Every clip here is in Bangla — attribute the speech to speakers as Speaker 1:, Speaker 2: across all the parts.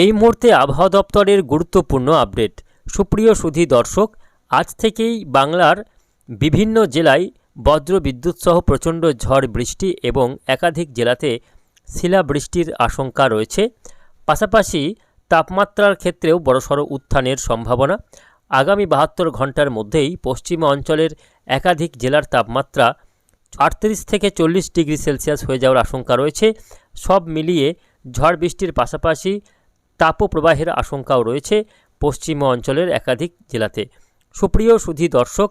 Speaker 1: এই মুহূর্তে আবহাওয়া দপ্তরের গুরুত্বপূর্ণ আপডেট। সুপ্রিয় সুধী দর্শক, আজ থেকেই বাংলার বিভিন্ন জেলায় বজ্র বিদ্যুৎ সহ প্রচণ্ড ঝড় বৃষ্টি এবং একাধিক জেলাতে শিলাবৃষ্টির আশঙ্কা রয়েছে। পাশাপাশি তাপমাত্রার ক্ষেত্রেও বড়সড় উত্থানের সম্ভাবনা। আগামী বাহাত্তর ঘণ্টার মধ্যেই পশ্চিমা অঞ্চলের একাধিক জেলার তাপমাত্রা আটত্রিশ থেকে চল্লিশ ডিগ্রি সেলসিয়াস হয়ে যাওয়ার আশঙ্কা রয়েছে। সব মিলিয়ে ঝড় বৃষ্টির পাশাপাশি তাপপ্রবাহের আশঙ্কাও রয়েছে পশ্চিম অঞ্চলের একাধিক জেলাতে। সুপ্রিয় সুধী দর্শক,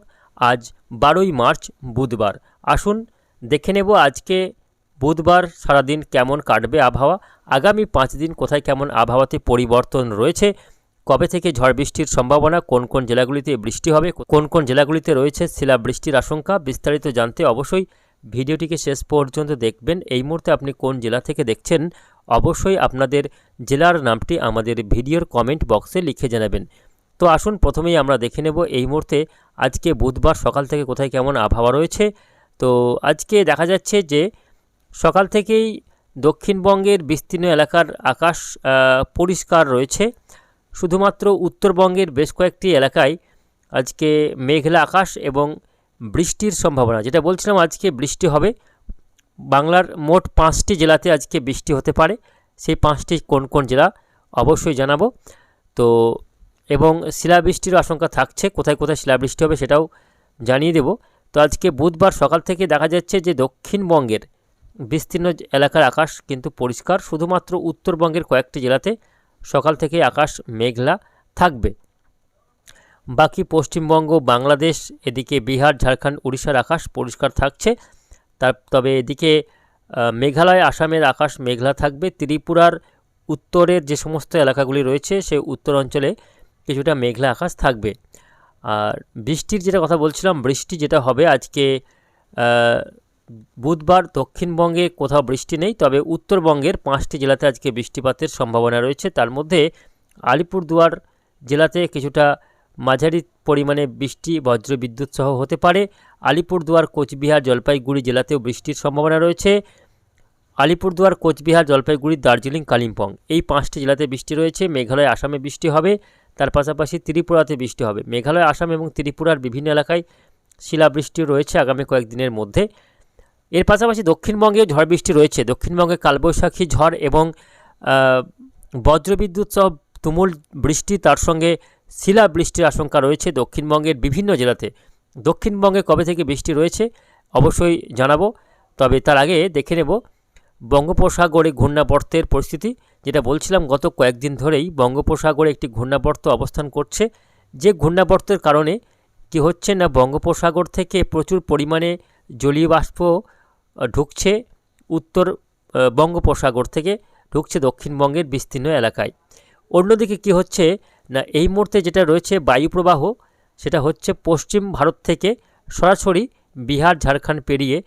Speaker 1: আজ বারোই মার্চ, বুধবার। আসুন, দেখে নেব আজকে বুধবার সারাদিন কেমন কাটবে আবহাওয়া, আগামী পাঁচ দিন কোথায় কেমন আবহাওয়াতে পরিবর্তন রয়েছে, কবে থেকে ঝড় বৃষ্টির সম্ভাবনা, কোন কোন জেলাগুলিতে বৃষ্টি হবে, কোন কোন জেলাগুলিতে রয়েছে শিলা বৃষ্টির আশঙ্কা, বিস্তারিত জানতে অবশ্যই ভিডিওটিকে শেষ পর্যন্ত দেখবেন। এই মুহূর্তে আপনি কোন জেলা থেকে দেখছেন অবশ্যই আপনাদের জেলার নামটি আমাদের ভিডিওর কমেন্ট বক্সে লিখে জানাবেন। তো আসুন, প্রথমেই আমরা দেখে নেব এই মুহূর্তে আজকে বুধবার সকাল থেকে কোথায় কেমন আবহাওয়া রয়েছে। তো আজকে দেখা যাচ্ছে যে সকাল থেকেই দক্ষিণবঙ্গের বিস্তীর্ণ এলাকার আকাশ পরিষ্কার রয়েছে। শুধুমাত্র উত্তরবঙ্গের বেশ কয়েকটি এলাকায় আজকে মেঘলা আকাশ এবং বৃষ্টির সম্ভাবনা, যেটা বলছিলাম আজকে বৃষ্টি হবে। বাংলার মোট পাঁচটি জেলাতে আজকে বৃষ্টি হতে পারে। সেই পাঁচটি কোন কোন জেলা অবশ্যই জানাব। তো এবং শিলাবৃষ্টির আশঙ্কা থাকছে, কোথায় কোথায় শিলাবৃষ্টি হবে সেটাও জানিয়ে দেব। তো আজকে বুধবার সকাল থেকে দেখা যাচ্ছে যে দক্ষিণবঙ্গের বিস্তীর্ণ এলাকার আকাশ কিন্তু পরিষ্কার, শুধুমাত্র উত্তরবঙ্গের কয়েকটি জেলাতে সকাল থেকে আকাশ মেঘলা থাকবে। বাকি পশ্চিমবঙ্গ, বাংলাদেশ, এদিকে বিহার, ঝাড়খণ্ড, উড়িষ্যার আকাশ পরিষ্কার থাকছে। তার, তবে এদিকে মেঘালয়, আসামের আকাশ মেঘলা থাকবে। ত্রিপুরার উত্তরের যে সমস্ত এলাকাগুলি রয়েছে, সে উত্তর অঞ্চলে কিছুটা মেঘলা আকাশ থাকবে। আর বৃষ্টির যেটা কথা বলছিলাম, বৃষ্টি যেটা হবে আজকে বুধবার দক্ষিণবঙ্গে কোথাও বৃষ্টি নেই, তবে উত্তরবঙ্গের পাঁচটি জেলাতে আজকে বৃষ্টিপাতের সম্ভাবনা রয়েছে। তার মধ্যে আলিপুরদুয়ার জেলাতে কিছুটা মাঝারি পরিমাণে বৃষ্টি, বজ্রবিদ্যুৎ সহ হতে পারে। আলিপুরদুয়ার, কোচবিহার, জলপাইগুড়ি জেলাতেও বৃষ্টির সম্ভাবনা রয়েছে। আলিপুরদুয়ার, কোচবিহার, জলপাইগুড়ি, দার্জিলিং, কালিম্পং এই পাঁচটি জেলাতে বৃষ্টি রয়েছে। মেঘালয়, আসামে বৃষ্টি হবে। তার পাশাপাশি ত্রিপুরাতে বৃষ্টি হবে। মেঘালয়, আসাম এবং ত্রিপুরার বিভিন্ন এলাকায় শিলাবৃষ্টি রয়েছে আগামী কয়েকদিনের মধ্যে। এর পাশাপাশি দক্ষিণবঙ্গেও ঝড় বৃষ্টি রয়েছে। দক্ষিণবঙ্গে কালবৈশাখী ঝড় এবং বজ্রবিদ্যুৎ সহ তুমুল বৃষ্টি তার সঙ্গে শিলাবৃষ্টির আশঙ্কা রয়েছে দক্ষিণবঙ্গের বিভিন্ন জেলাতে। দক্ষিণবঙ্গে কবে থেকে বৃষ্টি রয়েছে অবশ্যই জানাব, তবে তার আগে দেখে নেব বঙ্গোপসাগরে ঘূর্ণাবর্তের পরিস্থিতি। যেটা বলছিলাম, গত কয়েকদিন ধরেই বঙ্গোপসাগরে একটি ঘূর্ণাবর্ত অবস্থান করছে। যে ঘূর্ণাবর্তের কারণে কি হচ্ছে না, বঙ্গোপসাগর থেকে প্রচুর পরিমাণে জলীয় বাষ্প ঢুকছে উত্তর বঙ্গোপসাগর থেকে, ঢুকছে দক্ষিণবঙ্গের বিস্তীর্ণ এলাকায়। অন্যদিকে কি হচ্ছে না, এই মুহূর্তে যেটা রয়েছে বায়ুপ্রবাহ সেটা হচ্ছে পশ্চিম ভারত থেকে সরাসরি বিহার, ঝাড়খণ্ড পেরিয়ে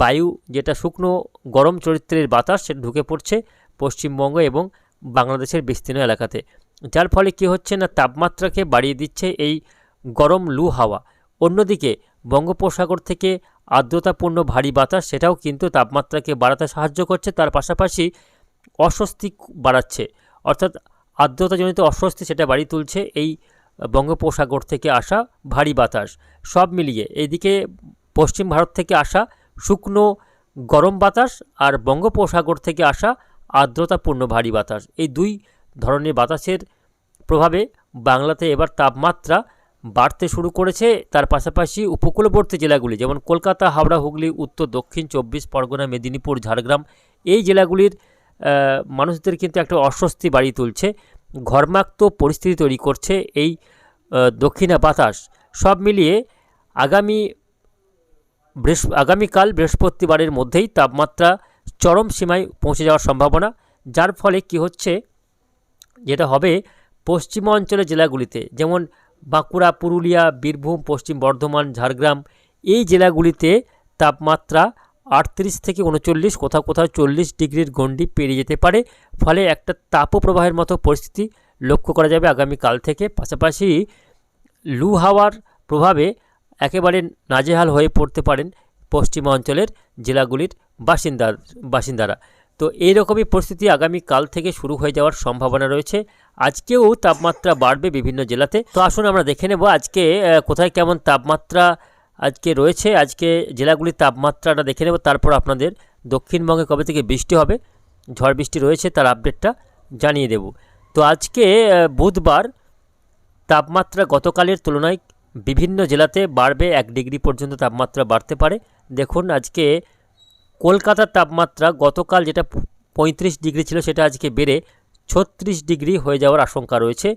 Speaker 1: বায়ু যেটা শুকনো গরম চরিত্রের বাতাস, সেটা ঢুকে পড়ছে পশ্চিমবঙ্গ এবং বাংলাদেশের বিস্তীর্ণ এলাকাতে। যার ফলে কি হচ্ছে না, তাপমাত্রাকে বাড়িয়ে দিচ্ছে এই গরম লু হাওয়া। অন্যদিকে বঙ্গোপসাগর থেকে আর্দ্রতাপূর্ণ ভারী বাতাস, সেটাও কিন্তু তাপমাত্রাকে বাড়াতে সাহায্য করছে, তার পাশাপাশি অস্বস্তি বাড়াচ্ছে। অর্থাৎ আর্দ্রতাজনিত অস্বস্তি সেটা বাড়িয়ে তুলছে, এই বঙ্গোপসাগর থেকে আসা ভারী বাতাস। সব মিলিয়ে এইদিকে পশ্চিম ভারত থেকে আসা শুকনো গরম বাতাস আর বঙ্গোপসাগর থেকে আসা আর্দ্রতাপূর্ণ ভারী বাতাস। এই দুই ধরনের বাতাসের প্রভাবে বাংলাতে এবার তাপমাত্রা বাড়তে শুরু করেছে। তার পাশাপাশি উপকূলবর্তী জেলাগুলি যেমন কলকাতা, হাওড়া, হুগলি, উত্তর, দক্ষিণ চব্বিশ পরগনা, মেদিনীপুর, ঝাড়গ্রাম, এই জেলাগুলির মানুষদের কিন্তু একটা অস্বস্তি বাড়িয়ে তুলছে। ঘর্মাক্ত পরিস্থিতি তৈরি করছে এই দক্ষিণা বাতাস। সব মিলিয়ে আগামী বৃহস্প, আগামীকাল বৃহস্পতিবারের মধ্যেই তাপমাত্রা চরম সীমায় পৌঁছে যাওয়ার সম্ভাবনা। যার ফলে কি হচ্ছে, যেটা হবে পশ্চিমাঞ্চলের জেলাগুলিতে, যেমন বাঁকুড়া, পুরুলিয়া, বীরভূম, পশ্চিম বর্ধমান, ঝাড়গ্রাম, এই জেলাগুলিতে তাপমাত্রা আটত্রিশ থেকে উনচল্লিশ, কোথাও কোথাও চল্লিশ ডিগ্রির গণ্ডি পেরিয়ে যেতে পারে। ফলে একটা তাপপ্রবাহের মতো পরিস্থিতি লক্ষ্য করা যাবে আগামীকাল থেকে। পাশাপাশি লু হাওয়ার প্রভাবে একেবারে নাজেহাল হয়ে পড়তে পারেন পশ্চিমাঞ্চলের জেলাগুলির বাসিন্দা বাসিন্দারা। তো এইরকমই পরিস্থিতি আগামীকাল থেকে শুরু হয়ে যাওয়ার সম্ভাবনা রয়েছে। আজকেও তাপমাত্রা বাড়বে বিভিন্ন জেলাতে। তো আসুন আমরা দেখে নেব আজকে কোথায় কেমন তাপমাত্রা আজকে রয়েছে, আজকে জেলাগুলির তাপমাত্রাটা দেখে নেব, তারপর আপনাদের দক্ষিণবঙ্গে কবে থেকে বৃষ্টি হবে, ঝড় বৃষ্টি রয়েছে তার আপডেটটা জানিয়ে দেব। তো আজকে বুধবার তাপমাত্রা গতকালের তুলনায় বিভিন্ন জেলাতে বাড়বে, এক ডিগ্রি পর্যন্ত তাপমাত্রা বাড়তে পারে। দেখুন, আজকে কলকাতার তাপমাত্রা গতকাল যেটা পঁয়ত্রিশ ডিগ্রি ছিল, সেটা আজকে বেড়ে ছত্রিশ ডিগ্রি হয়ে যাওয়ার আশঙ্কা রয়েছে।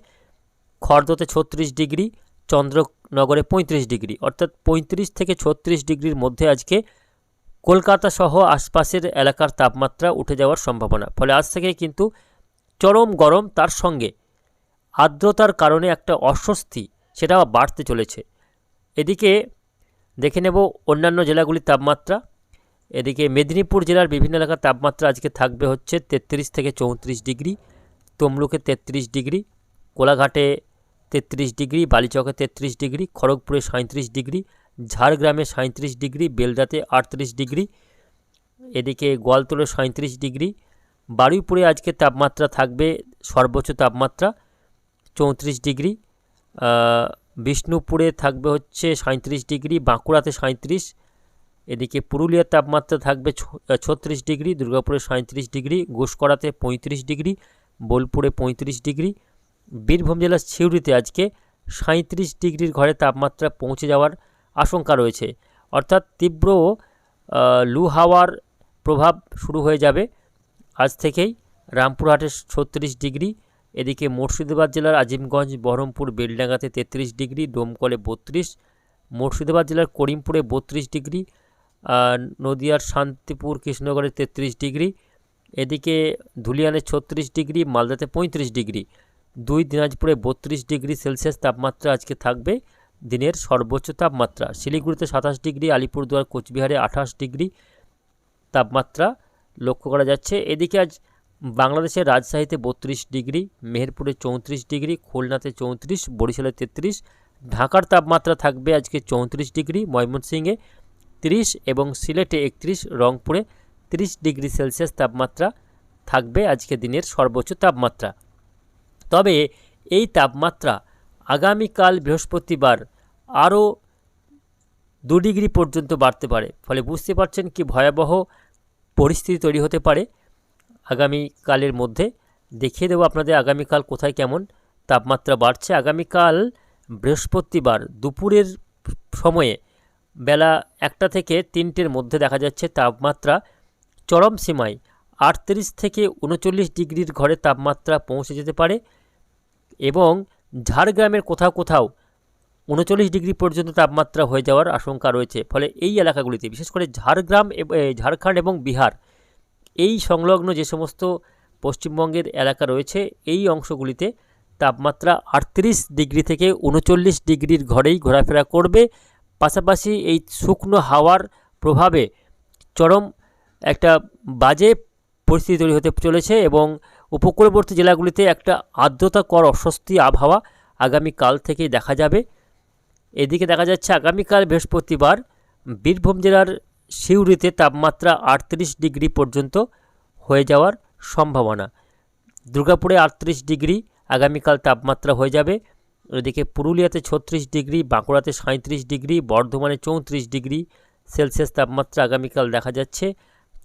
Speaker 1: খড়দতে ছত্রিশ ডিগ্রি চন্দ্রনগরে পঁয়ত্রিশ ডিগ্রি, অর্থাৎ পঁয়ত্রিশ থেকে ছত্রিশ ডিগ্রির মধ্যে আজকে কলকাতা সহ আশপাশের এলাকার তাপমাত্রা উঠে যাওয়ার সম্ভাবনা। ফলে আজ থেকে কিন্তু চরম গরম তার সঙ্গে আর্দ্রতার কারণে একটা অস্বস্তি সেটা বাড়তে চলেছে। এদিকে দেখে নেব অন্যান্য জেলাগুলির তাপমাত্রা। এদিকে মেদিনীপুর জেলার বিভিন্ন এলাকার তাপমাত্রা আজকে থাকবে হচ্ছে তেত্রিশ থেকে চৌত্রিশ ডিগ্রি, তমলুকে তেত্রিশ ডিগ্রি, কোলাঘাটে তেত্রিশ ডিগ্রি, বালিচকে তেত্রিশ ডিগ্রি, খড়গপুরে সাঁত্রিশ ডিগ্রি, ঝাড়গ্রামে সাঁত্রিশ ডিগ্রি, বেলদাতে আটত্রিশ ডিগ্রি, এদিকে গোয়ালতোড়ে সাঁত্রিশ ডিগ্রি। বারুইপুরে আজকে তাপমাত্রা থাকবে সর্বোচ্চ তাপমাত্রা চৌত্রিশ ডিগ্রি বিষ্ণুপুরে থাকবে হচ্ছে সাঁত্রিশ ডিগ্রি, বাঁকুড়াতে সাঁত্রিশ এদিকে পুরুলিয়ার তাপমাত্রা থাকবে ছত্রিশ ডিগ্রি, দুর্গাপুরে সাঁত্রিশ ডিগ্রি ঘোষকরাতে পঁয়ত্রিশ ডিগ্রি, বোলপুরে পঁয়ত্রিশ ডিগ্রি বীরভূম জেলার সিউড়িতে আজকে সাঁত্রিশ ডিগ্রির ঘরে তাপমাত্রা পৌঁছে যাওয়ার আশঙ্কা রয়েছে। অর্থাৎ তীব্র লু হাওয়ার প্রভাব শুরু হয়ে যাবে। আজ থেকেই রামপুরহাটে ছত্রিশ ডিগ্রি, এদিকে মুর্শিদাবাদ জেলার আজিমগঞ্জ, বহরমপুর, বেলডাঙ্গাতে তেত্রিশ ডিগ্রি, ডোমকলে বত্রিশ, মুর্শিদাবাদ জেলার করিমপুরে বত্রিশ ডিগ্রি নদিয়ার শান্তিপুর, কৃষ্ণনগরে তেত্রিশ ডিগ্রি, এদিকে ধুলিয়ানে ছত্রিশ ডিগ্রি, মালদাতে পঁয়ত্রিশ ডিগ্রি। দুই দিনাজপুরে বত্রিশ ডিগ্রি সেলসিয়াস তাপমাত্রা আজকে থাকবে। দিনের সর্বোচ্চ তাপমাত্রা শিলিগুড়িতে সাতাশ ডিগ্রি, আলিপুরদুয়ার, কোচবিহারে আঠাশ ডিগ্রি তাপমাত্রা লক্ষ্য করা যাচ্ছে। এদিকে আজ বাংলাদেশের রাজশাহীতে বত্রিশ ডিগ্রি, মেহেরপুরে চৌত্রিশ ডিগ্রি, খুলনাতে চৌত্রিশ, বরিশালে তেত্রিশ, ঢাকার তাপমাত্রা থাকবে আজকে চৌত্রিশ ডিগ্রি, ময়মনসিংহে তিরিশ এবং সিলেটে একত্রিশ, রংপুরে তিরিশ ডিগ্রি সেলসিয়াস তাপমাত্রা থাকবে আজকে দিনের সর্বোচ্চ তাপমাত্রা। তবে এই তাপমাত্রা আগামীকাল বৃহস্পতিবার আরও দু ডিগ্রি পর্যন্ত বাড়তে পারে। ফলে বুঝতে পারছেন কি ভয়াবহ পরিস্থিতি তৈরি হতে পারে। আগামীকালের মধ্যে দেখিয়ে দেবো আপনাদের আগামীকাল কোথায় কেমন তাপমাত্রা বাড়ছে। আগামীকাল বৃহস্পতিবার দুপুরের সময়ে বেলা একটা থেকে তিনটের মধ্যে দেখা যাচ্ছে তাপমাত্রা চরম সীমায় আটত্রিশ থেকে উনচল্লিশ ডিগ্রির ঘরে তাপমাত্রা পৌঁছে যেতে পারে। এবং ঝাড়গ্রামের কোথাও কোথাও উনচল্লিশ ডিগ্রি পর্যন্ত তাপমাত্রা হয়ে যাওয়ার আশঙ্কা রয়েছে। ফলে এই এলাকাগুলিতে, বিশেষ করে ঝাড়গ্রাম ঝাড়খণ্ড এবং বিহার, এই সংলগ্ন যে সমস্ত পশ্চিমবঙ্গের এলাকা রয়েছে, এই অংশগুলিতে তাপমাত্রা আটত্রিশ ডিগ্রি থেকে উনচল্লিশ ডিগ্রির ঘরেই ঘোরাফেরা করবে। পাশাপাশি এই শুকনো হাওয়ার প্রভাবে চরম একটা বাজে পরিস্থিতি তৈরি হতে চলেছে এবং উপকূলবর্তী জেলাগুলিতে একটা আর্দ্রতাকর অস্বস্তি আবহাওয়া আগামীকাল থেকেই দেখা যাবে। এদিকে দেখা যাচ্ছে আগামীকাল বৃহস্পতিবার বীরভূম জেলার সিউড়িতে তাপমাত্রা আটত্রিশ ডিগ্রি পর্যন্ত হয়ে যাওয়ার সম্ভাবনা। দুর্গাপুরে আটত্রিশ ডিগ্রি, আগামীকাল তাপমাত্রা হয়ে যাবে। এদিকে পুরুলিয়াতে ছত্রিশ ডিগ্রি, বাঁকুড়াতে সাঁত্রিশ ডিগ্রি, বর্ধমানে চৌত্রিশ ডিগ্রি সেলসিয়াস তাপমাত্রা আগামীকাল দেখা যাচ্ছে।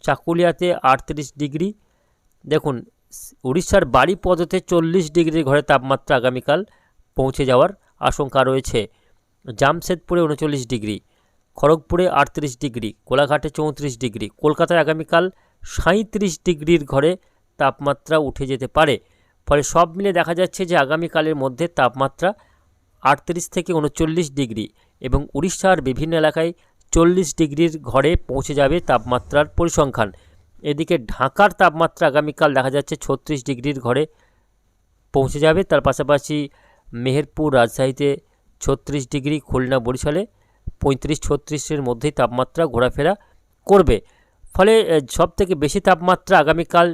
Speaker 1: চাকুলিয়াতে আটত্রিশ ডিগ্রি। দেখুন উড়িষ্যার বাড়িপদতে চল্লিশ ডিগ্রির ঘরে তাপমাত্রা আগামীকাল পৌঁছে যাওয়ার আশঙ্কা রয়েছে। জামশেদপুরে উনচল্লিশ ডিগ্রি, খড়গপুরে আটত্রিশ ডিগ্রি, কোলাঘাটে চৌত্রিশ ডিগ্রি, কলকাতায় আগামীকাল সাঁত্রিশ ডিগ্রির ঘরে তাপমাত্রা উঠে যেতে পারে। ফলে সব মিলে দেখা যাচ্ছে যে আগামীকালের মধ্যে তাপমাত্রা আটত্রিশ থেকে উনচল্লিশ ডিগ্রি এবং উড়িষ্যার বিভিন্ন এলাকায় চল্লিশ ডিগ্রির ঘরে পৌঁছে যাবে তাপমাত্রার পরিসংখ্যান। এদিকে ঢাকার তাপমাত্রা আগামীকাল দেখা যাচ্ছে ছত্রিশ ডিগ্রির ঘরে পৌঁছে যাবে। তার পাশাপাশি মেহেরপুর রাজশাহীতে ছত্রিশ ডিগ্রি, খুলনা, বরিশালে পঁয়ত্রিশ, ছত্রিশের মধ্যেই তাপমাত্রা ঘোরাফেরা করবে। ফলে সব থেকে বেশি তাপমাত্রা আগামীকাল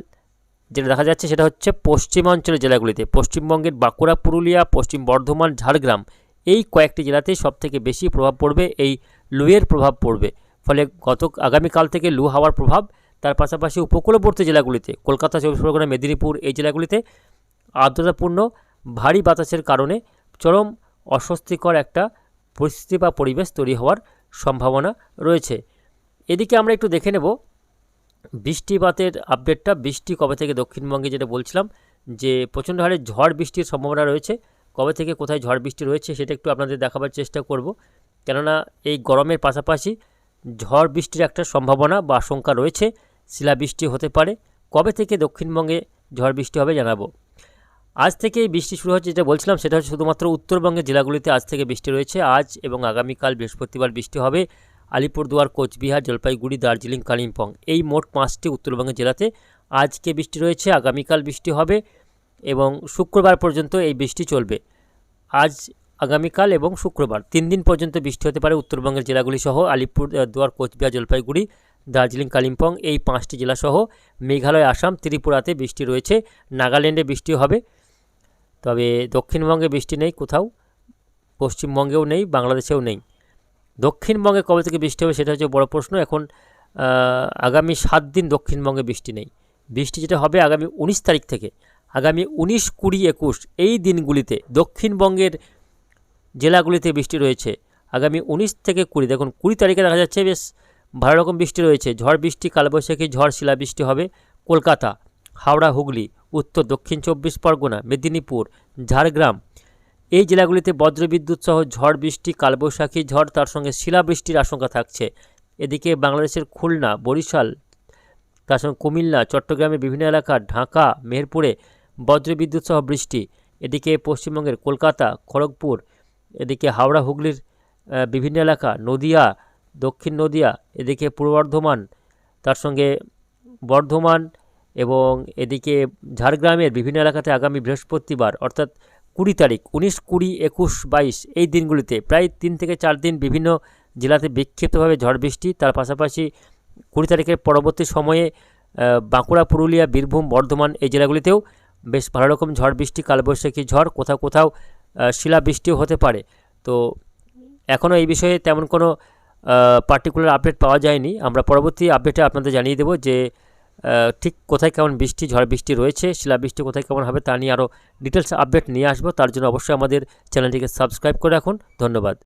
Speaker 1: যেটা দেখা যাচ্ছে সেটা হচ্ছে পশ্চিমাঞ্চলের জেলাগুলিতে। পশ্চিমবঙ্গের বাঁকুড়া, পুরুলিয়া, পশ্চিম বর্ধমান, ঝাড়গ্রাম এই কয়েকটি জেলাতেই সব থেকে বেশি প্রভাব পড়বে, এই লুয়ের প্রভাব পড়বে। ফলে গত, আগামীকাল থেকে লু হাওয়ার প্রভাব তার পাশাপাশি উপকূলবর্তী জেলাগুলিতে, কলকাতা চব্বিশ পরগনা, মেদিনীপুর এই জেলাগুলিতে আর্দ্রতাপূর্ণ, ভারী বাতাসের কারণে চরম অস্বস্তিকর একটা পরিস্থিতি বা পরিবেশ তৈরি হওয়ার সম্ভাবনা রয়েছে। এদিকে আমরা একটু দেখে নেব বৃষ্টিপাতের আপডেটটা বৃষ্টি কবে থেকে দক্ষিণবঙ্গে যেটা বলছিলাম, যে প্রচণ্ড হারে ঝড় বৃষ্টির সম্ভাবনা রয়েছে। কবে থেকে কোথায় ঝড় বৃষ্টি রয়েছে সেটা একটু আপনাদের দেখাবার চেষ্টা করব। কেননা এই গরমের পাশাপাশি ঝড় বৃষ্টির একটা সম্ভাবনা বা আশঙ্কা রয়েছে। শিলাবৃষ্টি হতে পারে। কবে থেকে দক্ষিণবঙ্গে ঝড় বৃষ্টি হবে জানাব। আজ থেকে বৃষ্টি শুরু হচ্ছে, যেটা বলছিলাম, সেটা হচ্ছে শুধুমাত্র উত্তরবঙ্গের জেলাগুলিতে আজ থেকে বৃষ্টি রয়েছে। আজ এবং আগামীকাল বৃহস্পতিবার বৃষ্টি হবে। আলিপুরদুয়ার, কোচবিহার, জলপাইগুড়ি, দার্জিলিং, কালিম্পং এই মোট পাঁচটি উত্তরবঙ্গের জেলাতে আজকে বৃষ্টি রয়েছে, আগামীকাল বৃষ্টি হবে এবং শুক্রবার পর্যন্ত এই বৃষ্টি চলবে। আজ, আগামীকাল এবং শুক্রবার তিন দিন পর্যন্ত বৃষ্টি হতে পারে উত্তরবঙ্গের জেলাগুলি সহ আলিপুর দুয়ার কোচবিহার, জলপাইগুড়ি দার্জিলিং, কালিম্পং এই পাঁচটি জেলা সহ মেঘালয়, আসাম, ত্রিপুরাতে বৃষ্টি রয়েছে। নাগাল্যান্ডে বৃষ্টি হবে। তবে দক্ষিণবঙ্গে বৃষ্টি নেই কোথাও, পশ্চিমবঙ্গেও নেই, বাংলাদেশেও নেই। দক্ষিণবঙ্গে কবে থেকে বৃষ্টি হবে সেটা হচ্ছে বড় প্রশ্ন। এখন আগামী সাত দিন দক্ষিণবঙ্গে বৃষ্টি নেই। বৃষ্টি যেটা হবে আগামী উনিশ তারিখ থেকে। আগামী উনিশ কুড়ি একুশ এই দিনগুলিতে দক্ষিণবঙ্গের জেলাগুলিতে বৃষ্টি রয়েছে। আগামী উনিশ থেকে কুড়ি, দেখুন কুড়ি তারিখে দেখা যাচ্ছে, বেশ ভালো রকম বৃষ্টি রয়েছে। ঝড় বৃষ্টি, কালবৈশাখী ঝড়, শিলাবৃষ্টি হবে কলকাতা, হাওড়া, হুগলি, উত্তর দক্ষিণ চব্বিশ পরগনা, মেদিনীপুর, ঝাড়গ্রাম। এই জেলাগুলিতে বজ্রবিদ্যুৎ সহ ঝড় বৃষ্টি, কালবৈশাখী ঝড়, তার সঙ্গে শিলাবৃষ্টির আশঙ্কা থাকছে। এদিকে বাংলাদেশের খুলনা, বরিশাল, তার সঙ্গে কুমিল্লা, চট্টগ্রামের বিভিন্ন এলাকা, ঢাকা, মেহেরপুরে বজ্রবিদ্যুৎ সহ বৃষ্টি। এদিকে পশ্চিমবঙ্গের কলকাতা, খড়গপুর, এদিকে হাওড়া, হুগলির বিভিন্ন এলাকা, নদিয়া দক্ষিণ নদিয়া, এদিকে পূর্ব বর্ধমান, তার সঙ্গে বর্ধমান এবং এদিকে ঝাড়গ্রামের বিভিন্ন এলাকাতে আগামী বৃহস্পতিবার, অর্থাৎ কুড়ি তারিখ, উনিশ, কুড়ি, একুশ, বাইশ এই দিনগুলিতে প্রায় তিন থেকে চার দিন বিভিন্ন জেলাতে বিক্ষিপ্তভাবে ঝড় বৃষ্টি। তার পাশাপাশি কুড়ি তারিখের পরবর্তী সময়ে বাঁকুড়া, পুরুলিয়া, বীরভূম, বর্ধমান এই জেলাগুলিতেও বেশ ভালো রকম ঝড় বৃষ্টি, কালবৈশাখী ঝড়, কোথাও কোথাও শিলাবৃষ্টিও হতে পারে। তো এখনও এই বিষয়ে তেমন কোনো পার্টিকুলার আপডেট পাওয়া যায়নি। আমরা পরবর্তী আপডেটে আপনাদের জানিয়ে দেব যে ঠিক কোথায় কেমন বৃষ্টি, ঝড় বৃষ্টি রয়েছে শিলাবৃষ্টি কোথায় কেমন হবে তা নিয়ে আরও ডিটেলস আপডেট নিয়ে আসব। তার জন্য অবশ্যই আমাদের চ্যানেলটিকে সাবস্ক্রাইব করে রাখুন। ধন্যবাদ।